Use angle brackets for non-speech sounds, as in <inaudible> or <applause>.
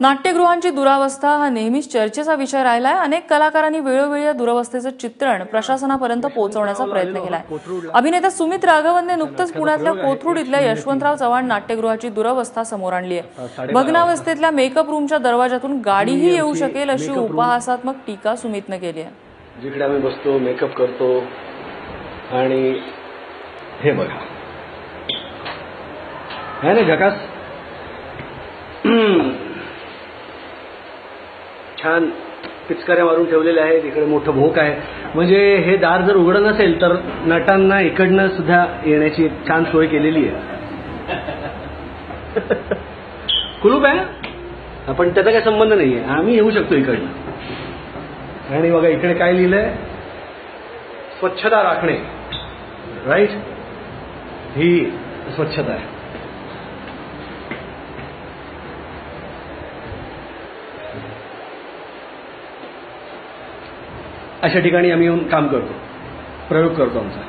नाट्यगृहांची दुरावस्था हा नेहमीच चर्चेचा विषय राहिलाय. अनेक कलाकारांनी वेळोवेळी या दुरावस्थेचं चित्रण प्रशासनापर्यंत पोहोचवण्याचा प्रयत्न केलाय. अभिनेता सुमित राघवनने नुकतंच पुण्यातल्या कोथरूड इथल्या यशवंतराव चव्हाण नाट्यगृहाची दुरावस्था समोर आणली आहे. भग्नावस्थेतल्या मेकअप रूमच्या दरवाजातून गाडीही येऊ शकेल अशी उपहासात्मक टीका सुमितनं केली आहे. जिकडे आम्ही बसतो मेकअप करतो आणि हे बघा. छान पिचकाऱ्या मारून ठेवलेल्या आहेत इकडे मोठं भोक आहे. म्हणजे हे दार जर उघडं नसेल तर नटांना इकडनं सुद्धा येण्याची छान सोय केलेली आहे. <laughs> कुलूप आहे पण त्याचा काही संबंध नाहीये. आम्ही येऊ शकतो इकडनं. आणि बघा इकडे काय लिहिलंय? स्वच्छता राखणे. राईट ही स्वच्छता आहे. अशा ठिकाणी आम्ही येऊन काम करतो. प्रयोग करतो आमचा.